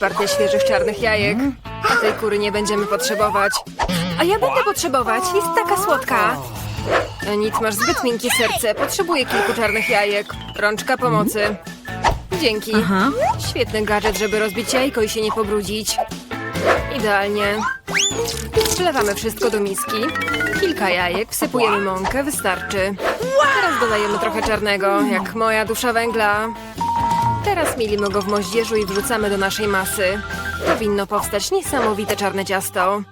Partię świeżych czarnych jajek. A tej kury nie będziemy potrzebować. A ja będę potrzebować. Jest taka słodka. Nic, masz zbyt miękkie serce. Potrzebuję kilku czarnych jajek. Rączka pomocy. Dzięki. Świetny gadżet, żeby rozbić jajko i się nie pobrudzić. Idealnie. Wlewamy wszystko do miski. Kilka jajek, wsypujemy mąkę, wystarczy. Teraz dodajemy trochę czarnego, jak moja dusza węgla. Teraz mielimy go w moździerzu i wrzucamy do naszej masy. Powinno powstać niesamowite czarne ciasto.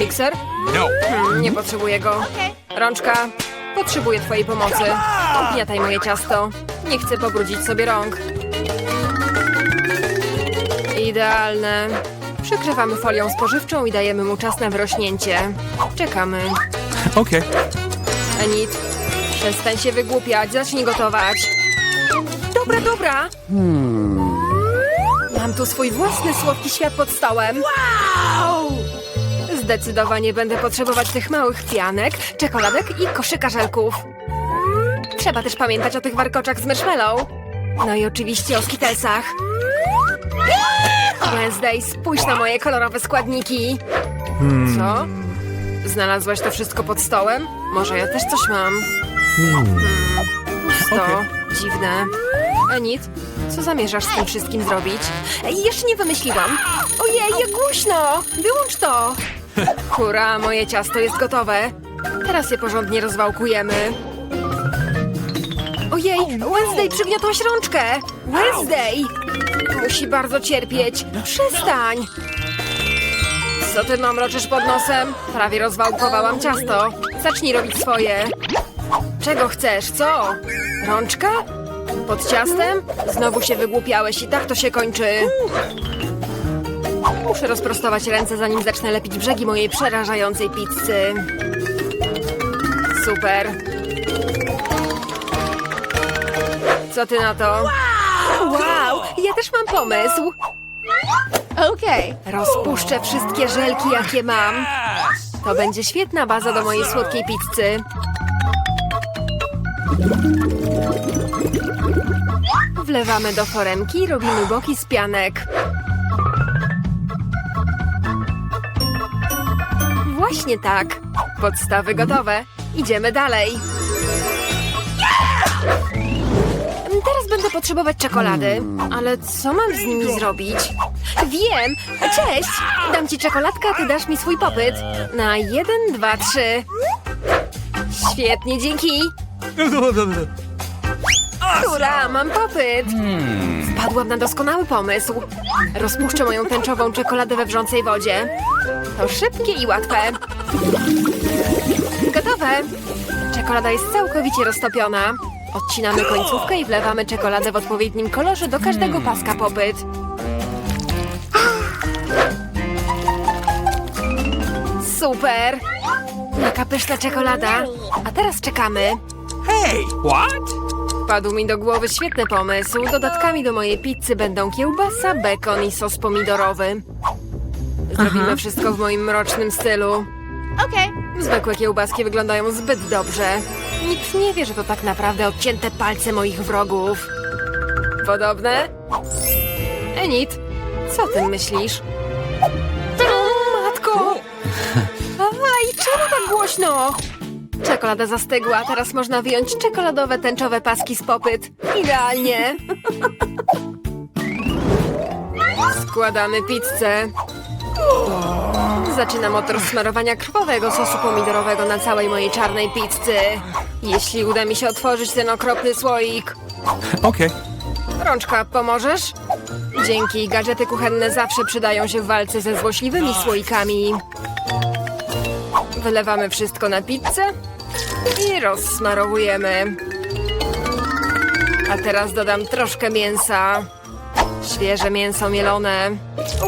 Mikser? No. Hmm, nie potrzebuję go. Rączka? Potrzebuję twojej pomocy. Ugniataj moje ciasto. Nie chcę pobrudzić sobie rąk. Idealne. Przykrywamy folią spożywczą i dajemy mu czas na wyrośnięcie. Czekamy. Okay. Enid, przestań się wygłupiać, zacznij gotować. Dobra, dobra. Mam tu swój własny słodki świat pod stołem. Wow! Zdecydowanie będę potrzebować tych małych pianek, czekoladek i koszyka żelków. Trzeba też pamiętać o tych warkoczach z marshmallow. No i oczywiście o skitelsach. Wednesday, spójrz na moje kolorowe składniki. Co? Znalazłaś to wszystko pod stołem? Może ja też coś mam. Hmm. Pusto. Okej. Dziwne. Enid, co zamierzasz z tym wszystkim zrobić? Jeszcze nie wymyśliłam. Ojej, jak głośno! Wyłącz to! Hurra, moje ciasto jest gotowe. Teraz je porządnie rozwałkujemy. Ojej, Wednesday, przygniotłaś rączkę! Wednesday! Musi bardzo cierpieć. Przestań! Co ty mamroczysz pod nosem? Prawie rozwałkowałam ciasto. Zacznij robić swoje. Czego chcesz, co? Rączka? Pod ciastem? Znowu się wygłupiałeś i tak to się kończy. Muszę rozprostować ręce, zanim zacznę lepić brzegi mojej przerażającej pizzy. Super. Co ty na to? Wow, ja też mam pomysł. Okay. Rozpuszczę wszystkie żelki, jakie mam. To będzie świetna baza do mojej słodkiej pizzy. Wlewamy do foremki i robimy boki z pianek. Właśnie tak. Podstawy gotowe. Idziemy dalej. Teraz będę potrzebować czekolady. Ale co mam z nimi zrobić? Wiem! Cześć! Dam ci czekoladkę, a ty dasz mi swój popyt. Na jeden, dwa, trzy. Świetnie, dzięki! Która, mam popyt! Wpadłam na doskonały pomysł. Rozpuszczę moją tęczową czekoladę we wrzącej wodzie. To szybkie i łatwe. Gotowe! Czekolada jest całkowicie roztopiona. Odcinamy końcówkę i wlewamy czekoladę w odpowiednim kolorze do każdego paska popyt. Super! Jaka pyszna czekolada. A teraz czekamy. Hey, what? Wpadł mi do głowy świetny pomysł. Dodatkami do mojej pizzy będą kiełbasa, bekon i sos pomidorowy. Zrobimy wszystko w moim mrocznym stylu. Okay. Zwykłe kiełbaski wyglądają zbyt dobrze. Nikt nie wie, że to tak naprawdę odcięte palce moich wrogów. Podobne? Enid, co ty myślisz? O, matko! Aj, czemu tak głośno? Czekolada zastygła, teraz można wyjąć czekoladowe tęczowe paski z popyt. Idealnie! Składamy pizzę. Zaczynam od rozsmarowania krwawego sosu pomidorowego na całej mojej czarnej pizzy. Jeśli uda mi się otworzyć ten okropny słoik. Okay. Rączka, pomożesz? Dzięki, gadżety kuchenne zawsze przydają się w walce ze złośliwymi słoikami. Wylewamy wszystko na pizzę i rozsmarowujemy. A teraz dodam troszkę mięsa. Świeże mięso mielone.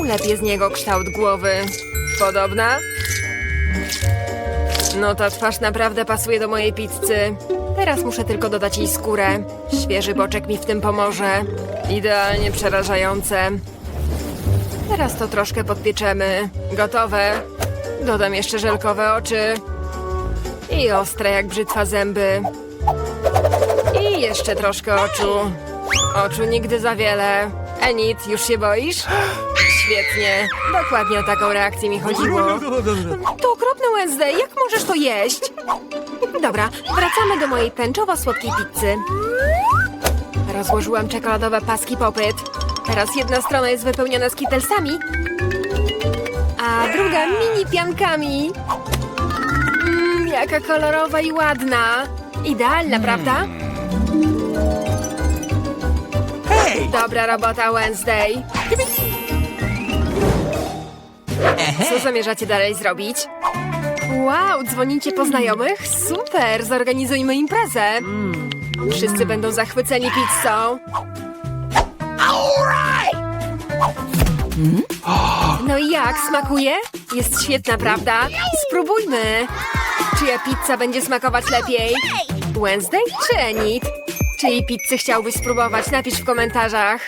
Ulepię z niego kształt głowy. Podobna? No ta twarz naprawdę pasuje do mojej pizzy. Teraz muszę tylko dodać jej skórę. Świeży boczek mi w tym pomoże. Idealnie przerażające. Teraz to troszkę podpieczemy. Gotowe. Dodam jeszcze żelkowe oczy. I ostre jak brzytwa zęby. I jeszcze troszkę oczu. Oczu nigdy za wiele. Enid, już się boisz? Świetnie. Dokładnie o taką reakcję mi chodziło. To okropne Wednesday, jak możesz to jeść? Dobra, wracamy do mojej tęczowo-słodkiej pizzy. Rozłożyłam czekoladowe paski popyt. Teraz jedna strona jest wypełniona skittlesami, a druga mini piankami. Jaka kolorowa i ładna. Idealna, prawda? Hey! Dobra robota, Wednesday. Co zamierzacie dalej zrobić? Wow, dzwonicie po znajomych? Super, zorganizujmy imprezę. Wszyscy będą zachwyceni pizzą. No i jak, smakuje? Jest świetna, prawda? Spróbujmy. Czyja pizza będzie smakować lepiej? Wednesday czy Enid? Czyjej pizzy chciałbyś spróbować? Napisz w komentarzach.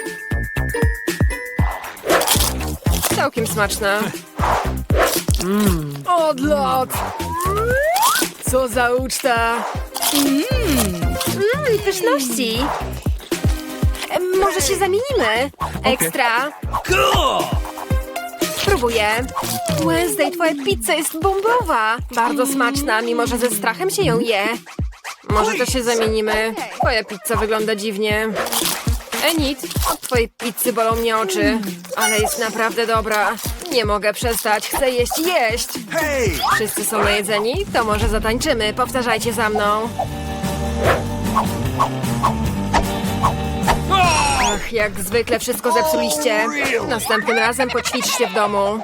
Całkiem smaczna. Odlot! Co za uczta! Mmm, pyszności! Em, Może się zamienimy? Ekstra! Cool! Spróbuję. Wednesday, twoja pizza jest bombowa. Bardzo smaczna, mimo że ze strachem się ją je. Może to się zamienimy. Twoja pizza wygląda dziwnie. Enid, od twojej pizzy bolą mnie oczy. Ale jest naprawdę dobra. Nie mogę przestać, chcę jeść, jeść. Wszyscy są najedzeni? To może zatańczymy. Powtarzajcie za mną. Ach, jak zwykle wszystko zepsuliście. Następnym razem poćwiczcie w domu.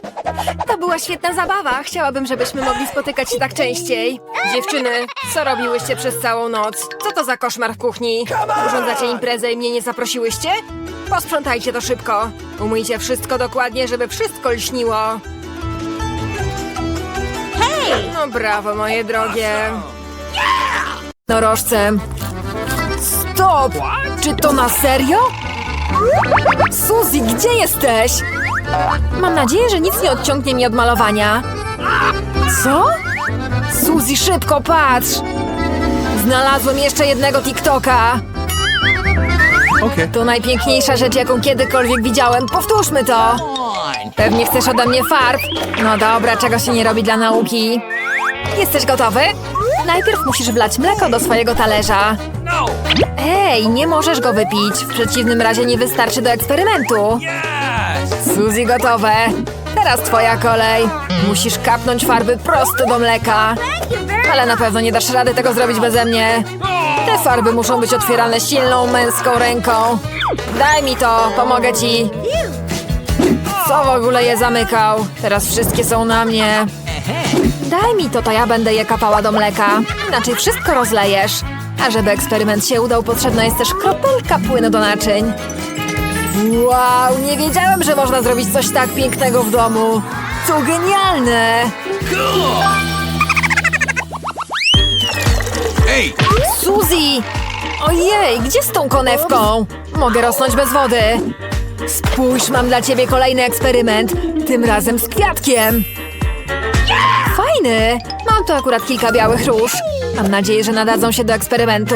To była świetna zabawa. Chciałabym, żebyśmy mogli spotykać się tak częściej. Dziewczyny, co robiłyście przez całą noc? Co to za koszmar w kuchni? Urządzacie imprezę i mnie nie zaprosiłyście? Posprzątajcie to szybko. Umyjcie wszystko dokładnie, żeby wszystko lśniło. No brawo, moje drogie. Norożce. Stop! Czy to na serio? Suzy, gdzie jesteś? Mam nadzieję, że nic nie odciągnie mi od malowania. Co? Suzy, szybko patrz! Znalazłem jeszcze jednego TikToka. Okay. To najpiękniejsza rzecz, jaką kiedykolwiek widziałem. Powtórzmy to! Pewnie chcesz ode mnie farb? No dobra, czego się nie robi dla nauki. Jesteś gotowy? Najpierw musisz wlać mleko do swojego talerza. Ej, nie możesz go wypić. W przeciwnym razie nie wystarczy do eksperymentu. Suzy gotowe. Teraz twoja kolej. Musisz kapnąć farby prosto do mleka. Ale na pewno nie dasz rady tego zrobić beze mnie. Te farby muszą być otwierane silną męską ręką. Daj mi to, pomogę ci. Co w ogóle je zamykał? Teraz wszystkie są na mnie. Daj mi to, to ja będę je kapała do mleka. Inaczej wszystko rozlejesz. A żeby eksperyment się udał, potrzebna jest też kropelka płynu do naczyń. Wow, nie wiedziałem, że można zrobić coś tak pięknego w domu. To genialne! Hey! Suzy! Ojej, gdzie z tą konewką? Mogę rosnąć bez wody. Spójrz, mam dla ciebie kolejny eksperyment. Tym razem z kwiatkiem. Fajny! Tu akurat kilka białych róż. Mam nadzieję, że nadadzą się do eksperymentu.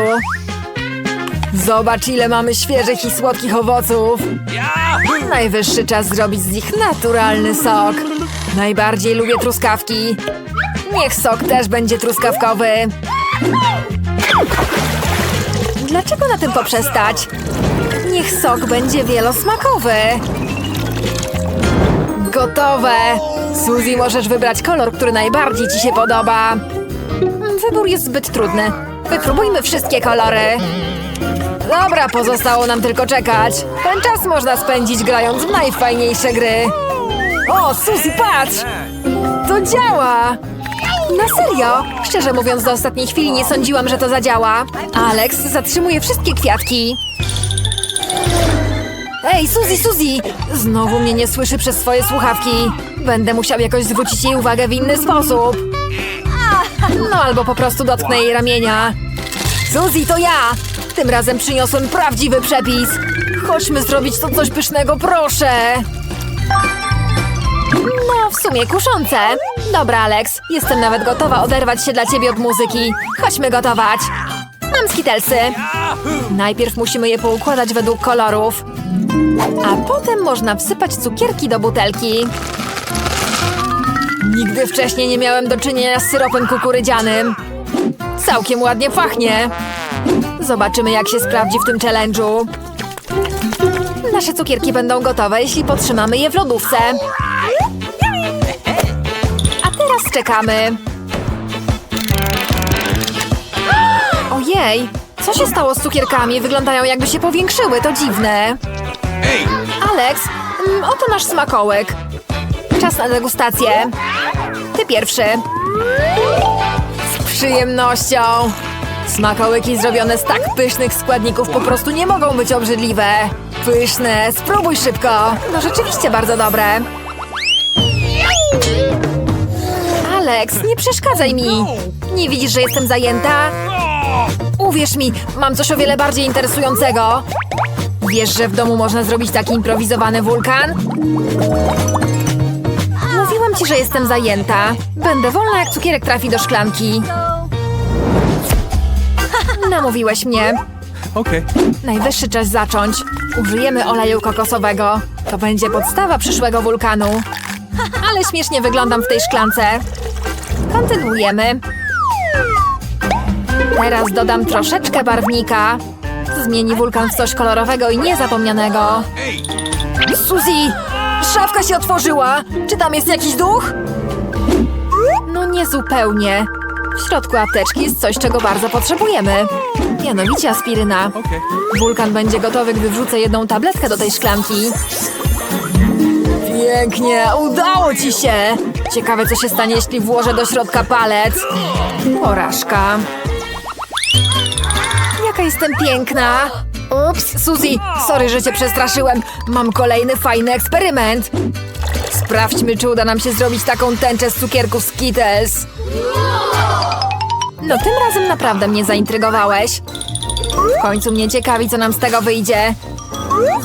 Zobacz, ile mamy świeżych i słodkich owoców. Najwyższy czas zrobić z nich naturalny sok. Najbardziej lubię truskawki. Niech sok też będzie truskawkowy. Dlaczego na tym poprzestać? Niech sok będzie wielosmakowy. Gotowe! Suzy, możesz wybrać kolor, który najbardziej ci się podoba. Wybór jest zbyt trudny. Wypróbujmy wszystkie kolory. Dobra, pozostało nam tylko czekać. Ten czas można spędzić grając w najfajniejsze gry. O, Suzy, patrz! To działa! Na serio? Szczerze mówiąc, do ostatniej chwili nie sądziłam, że to zadziała. Alex zatrzymuje wszystkie kwiatki. Ej, Suzy, Suzy! Znowu mnie nie słyszy przez swoje słuchawki. Będę musiał jakoś zwrócić jej uwagę w inny sposób. No albo po prostu dotknę jej ramienia. Suzy, to ja! Tym razem przyniosłem prawdziwy przepis. Chodźmy zrobić to coś pysznego, proszę! No, w sumie kuszące. Dobra, Alex, jestem nawet gotowa oderwać się dla ciebie od muzyki. Chodźmy gotować. Mam skitelsy. Najpierw musimy je poukładać według kolorów. A potem można wsypać cukierki do butelki. Nigdy wcześniej nie miałem do czynienia z syropem kukurydzianym. Całkiem ładnie pachnie. Zobaczymy, jak się sprawdzi w tym challenge'u. Nasze cukierki będą gotowe, jeśli potrzymamy je w lodówce. A teraz czekamy. Ojej, co się stało z cukierkami? Wyglądają jakby się powiększyły, to dziwne. Hey! Alex, mm, oto nasz smakołek. Czas na degustację. Ty pierwszy. Z przyjemnością. Smakołyki zrobione z tak pysznych składników po prostu nie mogą być obrzydliwe. Pyszne, spróbuj szybko. No rzeczywiście bardzo dobre. Alex, nie przeszkadzaj mi. Nie widzisz, że jestem zajęta? Uwierz mi, mam coś o wiele bardziej interesującego. Wiesz, że w domu można zrobić taki improwizowany wulkan? Mówiłam ci, że jestem zajęta. Będę wolna, jak cukierek trafi do szklanki. Namówiłeś mnie. Okay. Najwyższy czas zacząć. Użyjemy oleju kokosowego. To będzie podstawa przyszłego wulkanu. Ale śmiesznie wyglądam w tej szklance. Kontynuujemy. Teraz dodam troszeczkę barwnika. Zmieni wulkan w coś kolorowego i niezapomnianego. Suzy! Szafka się otworzyła! Czy tam jest jakiś duch? No nie zupełnie. W środku apteczki jest coś, czego bardzo potrzebujemy. Mianowicie aspiryna. Wulkan będzie gotowy, gdy wrzucę jedną tabletkę do tej szklanki. Pięknie! Udało ci się! Ciekawe, co się stanie, jeśli włożę do środka palec. Porażka. Jaka jestem piękna! Ups, Suzy, sorry, że cię przestraszyłem. Mam kolejny fajny eksperyment. Sprawdźmy, czy uda nam się zrobić taką tęczę z cukierków Skittles. No tym razem naprawdę mnie zaintrygowałeś. W końcu mnie ciekawi, co nam z tego wyjdzie.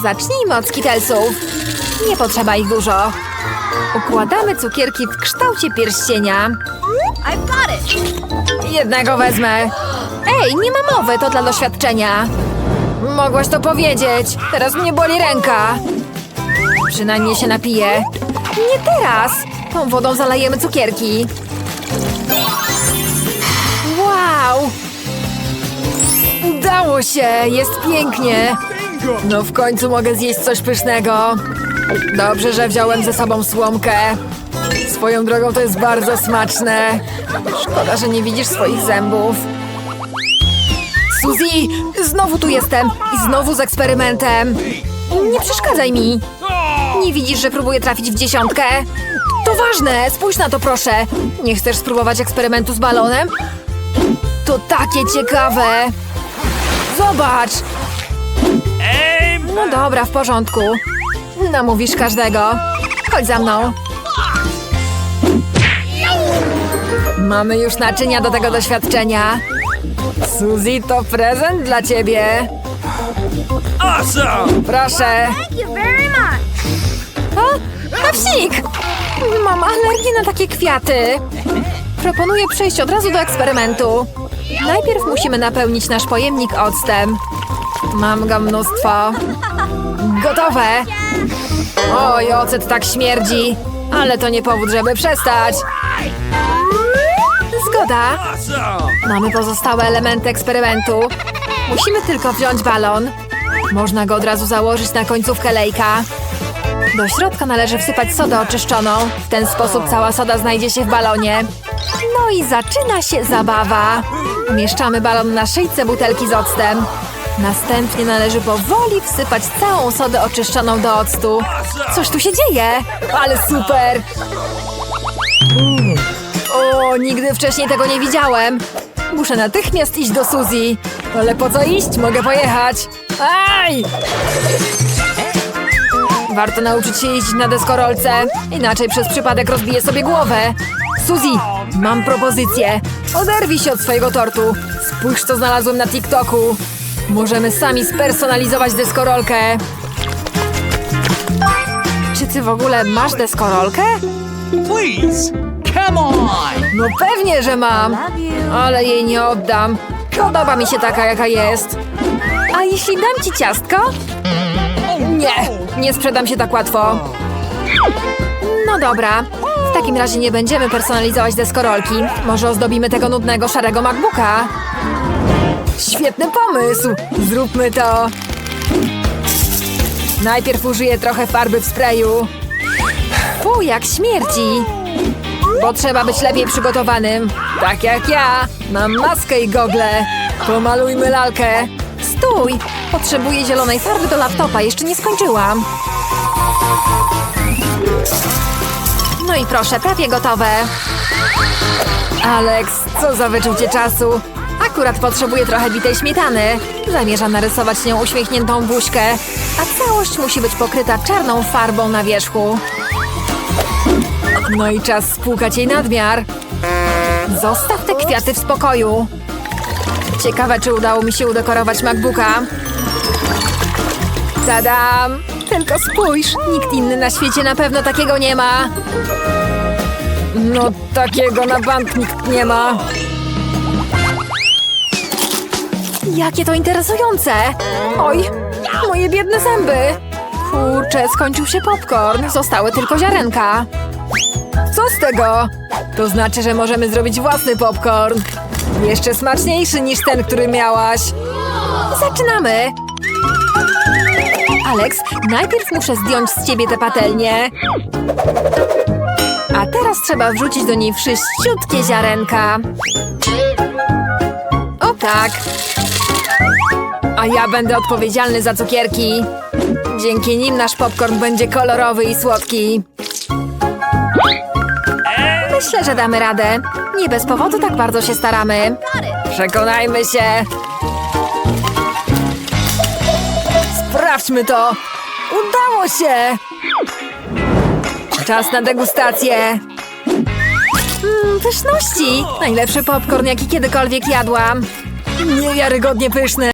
Zacznijmy od skitelsów. Nie potrzeba ich dużo. Układamy cukierki w kształcie pierścienia. Jednego wezmę. Ej, nie ma mowy, to dla doświadczenia. Mogłaś to powiedzieć. Teraz mnie boli ręka. Przynajmniej się napiję. Nie teraz. Tą wodą zalejemy cukierki. Wow! Udało się! Jest pięknie! No w końcu mogę zjeść coś pysznego. Dobrze, że wziąłem ze sobą słomkę. Swoją drogą to jest bardzo smaczne. Szkoda, że nie widzisz swoich zębów. Znowu tu jestem! I znowu z eksperymentem! Nie przeszkadzaj mi! Nie widzisz, że próbuję trafić w dziesiątkę? To ważne! Spójrz na to, proszę! Nie chcesz spróbować eksperymentu z balonem? To takie ciekawe! Zobacz! No dobra, w porządku. Namówisz każdego. Chodź za mną. Mamy już naczynia do tego doświadczenia. Suzy, to prezent dla ciebie. Awesome! Proszę. Thank you very much. O! Mam alergię na takie kwiaty. Proponuję przejść od razu do eksperymentu. Najpierw musimy napełnić nasz pojemnik octem. Mam go mnóstwo. Gotowe! Oj, ocet tak śmierdzi. Ale to nie powód, żeby przestać. Zgoda. Mamy pozostałe elementy eksperymentu. Musimy tylko wziąć balon. Można go od razu założyć na końcówkę lejka. Do środka należy wsypać sodę oczyszczoną. W ten sposób cała soda znajdzie się w balonie. No i zaczyna się zabawa. Umieszczamy balon na szyjce butelki z octem. Następnie należy powoli wsypać całą sodę oczyszczoną do octu. Coś tu się dzieje! Ale super! Nigdy wcześniej tego nie widziałem. Muszę natychmiast iść do Suzy. Ale po co iść? Mogę pojechać. Aj! Warto nauczyć się jeździć na deskorolce, inaczej przez przypadek rozbiję sobie głowę. Suzy, mam propozycję. Oderwij się od swojego tortu. Spójrz, co znalazłem na TikToku. Możemy sami spersonalizować deskorolkę. Czy ty w ogóle masz deskorolkę? Please! Come on! No pewnie, że mam. Ale jej nie oddam. Podoba mi się taka, jaka jest. A jeśli dam ci ciastko? Nie, nie sprzedam się tak łatwo. No dobra. W takim razie nie będziemy personalizować deskorolki. Może ozdobimy tego nudnego szarego MacBooka. Świetny pomysł! Zróbmy to! Najpierw użyję trochę farby w sprayu. Fu, jak śmierci! Bo trzeba być lepiej przygotowanym. Tak jak ja. Mam maskę i gogle. Pomalujmy lalkę. Stój! Potrzebuję zielonej farby do laptopa. Jeszcze nie skończyłam. No i proszę, prawie gotowe. Alex, co za wyczucie czasu. Akurat potrzebuję trochę bitej śmietany. Zamierzam narysować nią uśmiechniętą buźkę, a całość musi być pokryta czarną farbą na wierzchu. No i czas spłukać jej nadmiar. Zostaw te kwiaty w spokoju. Ciekawe, czy udało mi się udekorować MacBooka. Tadam! Tylko spójrz, nikt inny na świecie na pewno takiego nie ma. No, takiego na bank nikt nie ma. Jakie to interesujące! Oj, moje biedne zęby! Kurczę, skończył się popcorn, zostały tylko ziarenka. Co z tego? To znaczy, że możemy zrobić własny popcorn. Jeszcze smaczniejszy niż ten, który miałaś. Zaczynamy! Alex, najpierw muszę zdjąć z ciebie tę patelnię. A teraz trzeba wrzucić do niej wszyściutkie ziarenka. O tak. A ja będę odpowiedzialny za cukierki. Dzięki nim nasz popcorn będzie kolorowy i słodki. Myślę, że damy radę. Nie bez powodu tak bardzo się staramy. Przekonajmy się. Sprawdźmy to. Udało się. Czas na degustację. Mmm, pyszności. Najlepszy popcorn, jaki kiedykolwiek jadłam. Niewiarygodnie pyszny.